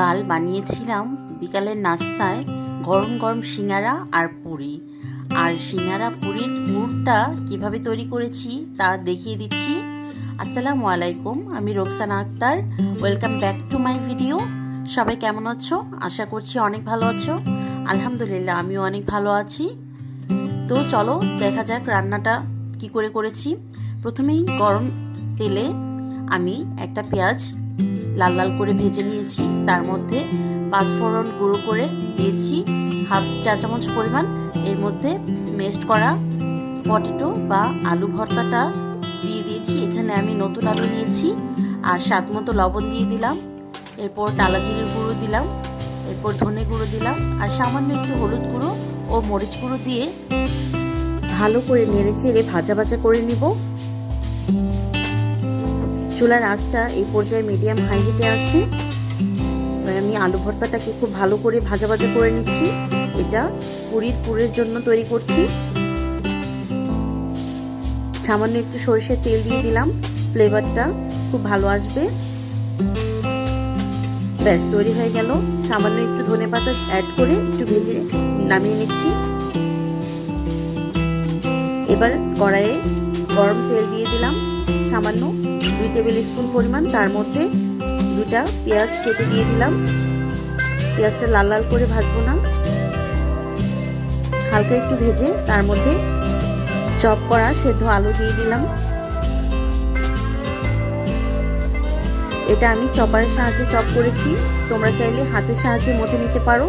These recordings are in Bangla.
কাল বানিয়েছিলাম বিকালের নাস্তায় গরম গরম সিঙ্গারা আর পুরি। আর সিঙ্গারা, পুরির পুরটা কীভাবে তৈরি করেছি তা দেখিয়ে দিচ্ছি। আসসালামু আলাইকুম, আমি Roksana Akter. Welcome back to my video. সবাই কেমন আছো? আশা করছি অনেক ভালো আছো। আলহামদুলিল্লাহ, আমিও অনেক ভালো আছি। তো চলো দেখা যাক রান্নাটা কি করে করেছি। প্রথমেই গরম তেলে আমি একটা পেঁয়াজ লাল লাল করে ভেজে নিয়েছি। তার মধ্যে পাঁচফোড়ন গুঁড়ো করে দিয়েছি, হাফ চা চামচ পরিমাণ। এর মধ্যে মেস্ট করা পটেটো বা আলু ভর্তাটা দিয়ে দিয়েছি। এখানে আমি নতুন আলু নিয়েছি আর স্বাদ মতো লবণ দিয়ে দিলাম। এরপর ডালা জিরের গুঁড়ো দিলাম, এরপর ধনে গুঁড়ো দিলাম আর সামান্য একটু হলুদ গুঁড়ো ও মরিচ গুঁড়ো দিয়ে ভালো করে নেড়ে চেড়ে ভাজা ভাজা করে নিব। চুলার আঁচটা এই পর্যায়ে মিডিয়াম হাই হিটে আছে। এবার আমি আলু ভর্তাটাকে খুব ভালো করে ভাজা ভাজা করে নিচ্ছি। এটা পুরীর পুরের জন্য তৈরি করছি। সামান্য একটু সরিষার তেল দিয়ে দিলাম। ফ্লেভারটা খুব ভালো আসবে। ব্যাস, তৈরি হয়ে গেল। সামান্য একটু ধনে পাতা অ্যাড করে একটু ভেজে নামিয়ে নিচ্ছি। এবার কড়াইয়ে গরম তেল দিয়ে দিলাম। সামান্য দুই টেবিল স্পুন পরিমাণ, তার মধ্যে দুটা পেঁয়াজ কেটে দিয়ে দিলাম। পেঁয়াজটা লাল লাল করে ভাজবো না। হালকা একটু ভেজে তার মধ্যে চপ করা সেদ্ধ আলু দিয়ে দিলাম। এটা আমি চপারের সাহায্যে চপ করেছি। তোমরা চাইলে হাতের সাহায্যে মতে নিতে পারো,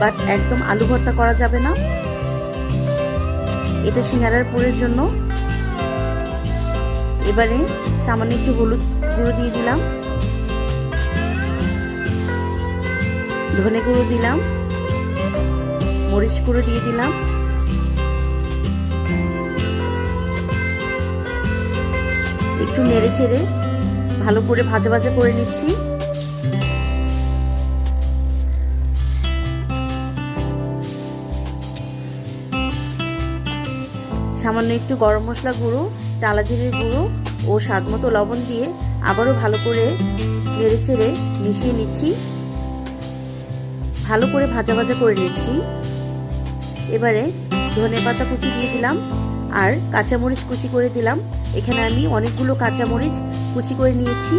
বাট একদম আলু ভর্তা করা যাবে না। এটা সিঙ্গারার পুরের জন্য। এবারে সামান্য একটু হলুদ গুঁড়ো দিয়ে দিলাম। ধনে গুঁড়ো দিলাম। মরিচ গুঁড়ো দিয়ে দিলাম। একটু নেড়ে চেড়ে ভালো করে ভাজা ভাজা করে নিচ্ছি। সামান্য একটু গরম মশলা গুঁড়ো টালা গুঁড়ো ও স্বাদ মতো লবণ দিয়ে আবারও ভালো করে নেড়ে চেড়ে মিশিয়ে নিচ্ছি। ভালো করে ভাজা ভাজা করে নিচ্ছি। এবারে ধনে পাতা কুচি দিয়ে দিলাম আর কাঁচামরিচ কুচি করে দিলাম। এখানে আমি অনেকগুলো কাঁচামরিচ কুচি করে নিয়েছি।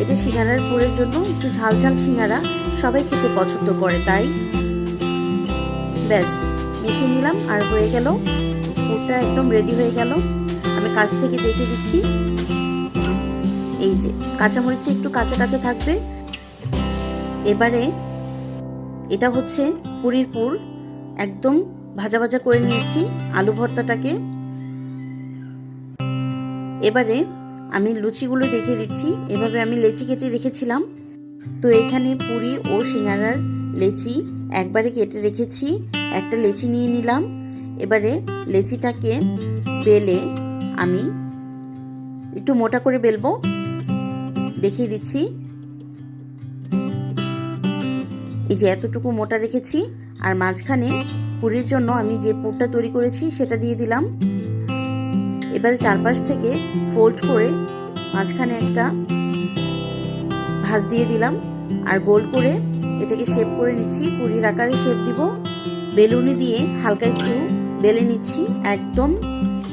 এটা সিঙ্গারার পুরের জন্য একটু ঝাল ঝাল সিঙ্গারা সবাই খেতে পছন্দ করে, তাই ব্যাস, মিশিয়ে নিলাম আর হয়ে গেল। পুরটা একদম রেডি হয়ে গেল। আমি কাছ থেকে দেখে দিচ্ছি। এই যে, কাঁচামরিচটা একটু কাঁচা কাঁচা থাকবে। এবারে এটা হচ্ছে পুরীর পুর। একদম ভাজা ভাজা করে নিয়েছি আলু ভর্তাটাকে। এবারে আমি লুচিগুলো দেখিয়ে দিচ্ছি। এভাবে আমি লেচি কেটে রেখেছিলাম। তো এখানে পুরি ও সিঙ্গারার লেচি একবারে কেটে রেখেছি। একটা লেচি নিয়ে নিলাম। এবারে লেচিটাকে বেলে আমি একটু মোটা করে বেলবো। দেখিয়ে দিচ্ছি। এই যে এতটুকু মোটা রেখেছি, আর মাঝখানে পুরির জন্য আমি যে পুরটা তৈরি করেছি সেটা দিয়ে দিলাম। এবারে চারপাশ থেকে ফোল্ড করে মাঝখানে একটা ভাঁজ দিয়ে দিলাম, আর গোল করে এটাকে শেপ করে নিচ্ছি। পুরির আকারে শেপ দিব। বেলুনি দিয়ে হালকা একটু বেলে নিচ্ছি। একদম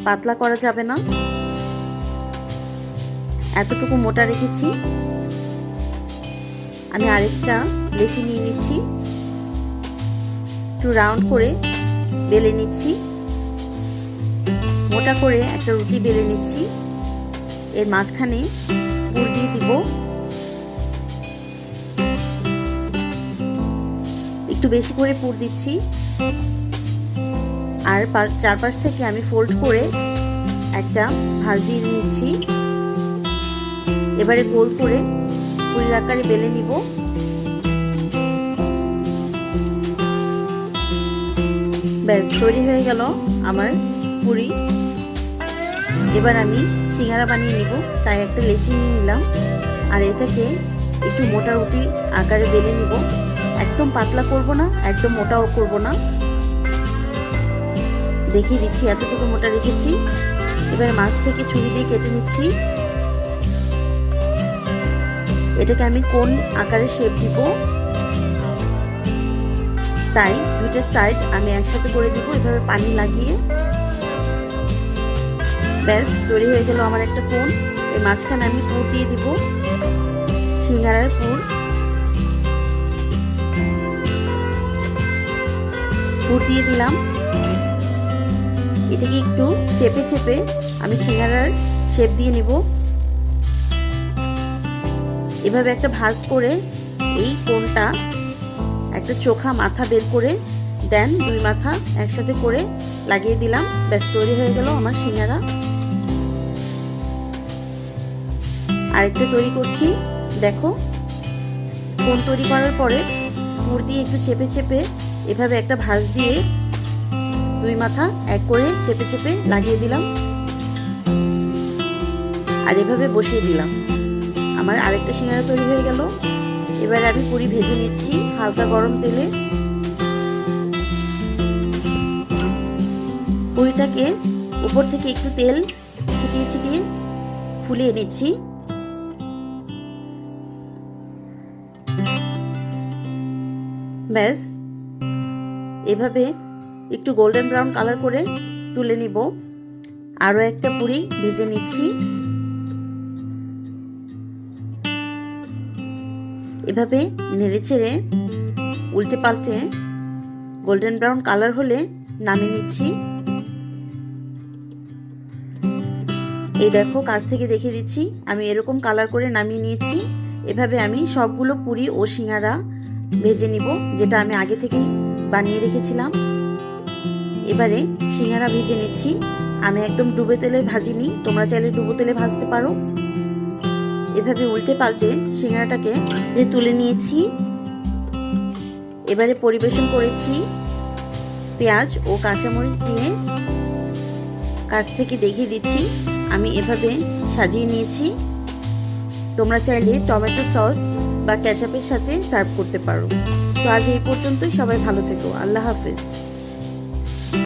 পাতলা করা যাবে না। এতটুকু মোটা রেখেছি। আমি আরেকটা লেচি নিয়ে নিচ্ছি। একটু রাউন্ড করে বেলে নিচ্ছি। মোটা করে একটা রুটি বেলে নিচ্ছি। এর মাঝখানে পুর দিয়ে দিব। একটু বেশি করে পুর দিচ্ছি। আর চারপাশ থেকে আমি ফোল্ড করে একটা ভাজ দিয়ে নিচ্ছি। এবারে গোল করে পুরির আকারে বেলে নিব। ব্যাস, তৈরি হয়ে গেল আমার পুরি। এবার আমি সিঙ্গারা বানিয়ে নিব, তাই একটা লেচি নিয়ে নিলাম। আর এটাকে একটু মোটা রুটি আকারে বেলে নিব। একদম পাতলা করব না, একদম মোটাও করব না। দেখিয়ে দিচ্ছি, এতটুকু মোটা রেখেছি। এবার মাছ থেকে ছুরি দিয়ে কেটে নিচ্ছি। এটাকে আমি কোন আকারে শেপ দিব? তাই দুইটার সাইড আমি একসাথে করে দিব, এভাবে পানি লাগিয়ে। ব্যাস, তৈরি হয়ে গেল আমার একটা কোন এই মাঝখানে আমি পুর দিয়ে দিব, সিঙ্গারার পুর। পুর দিয়ে দিলাম। এটাকে একটু চেপে চেপে আমি সিঙ্গারার শেপ দিয়ে নিব। এভাবে একটা ভাজ করে এই কোনটা একটা চোখা মাথা বের করে দেন, দুই মাথা একসাথে করে লাগিয়ে দিলাম। ব্যাস, তৈরি হয়ে গেল আমার সিঙ্গারা। আরেকটা তৈরি করছি। দেখো কোন তৈরি করার পরে পুর দিয়ে একটু চেপে চেপে এভাবে একটা ভাঁজ দিয়ে দুই মাথা এক করে চেপে চেপে লাগিয়ে দিলাম। আর এভাবে বসিয়ে দিলাম। আমার আরেকটা সিঙ্গারা তৈরি হয়ে গেল। এবার আমি পুরি ভেজে নিচ্ছি হালকা গরম তেলে। পুরিটাকে উপর থেকে একটু তেল ছিটিয়ে ছিটিয়ে ফুলিয়ে নিচ্ছি ব্যাস, এভাবে একটু গোল্ডেন ব্রাউন কালার করে তুলে নিব। আরও একটা পুরি ভেজে নিচ্ছি। এভাবে নেড়ে চেড়ে উল্টে পাল্টে গোল্ডেন ব্রাউন কালার হলে নামিয়ে নিচ্ছি। এই দেখো, কাছ থেকে দেখে দিচ্ছি। আমি এরকম কালার করে নামিয়ে নিয়েছি। এভাবে আমি সবগুলো পুরি ও সিঙ্গারা ভেজে নিব, যেটা আমি আগে থেকেই বানিয়ে রেখেছিলাম। এবারে সিঙ্গারা ভেজে নিচ্ছি। আমি একদম ডুবে তেলে ভাজিনি, তোমরা চাইলে ডুবো তেলে ভাজতে পারো। এভাবে উল্টে পাল্টে সিঙ্গারাটাকে যে তুলে নিয়েছি, এবারে পরিবেশন করেছি পেঁয়াজ ও কাঁচামরিচ দিয়ে। কাছ থেকে দেখিয়ে দিচ্ছি, আমি এভাবে সাজিয়ে নিয়েছি। তোমরা চাইলে টমেটো সস বা ক্যাচাপের সাথে সার্ভ করতে পারো। তো আজ এই পর্যন্তই, সবাই ভালো থেকো, আল্লাহ হাফেজ।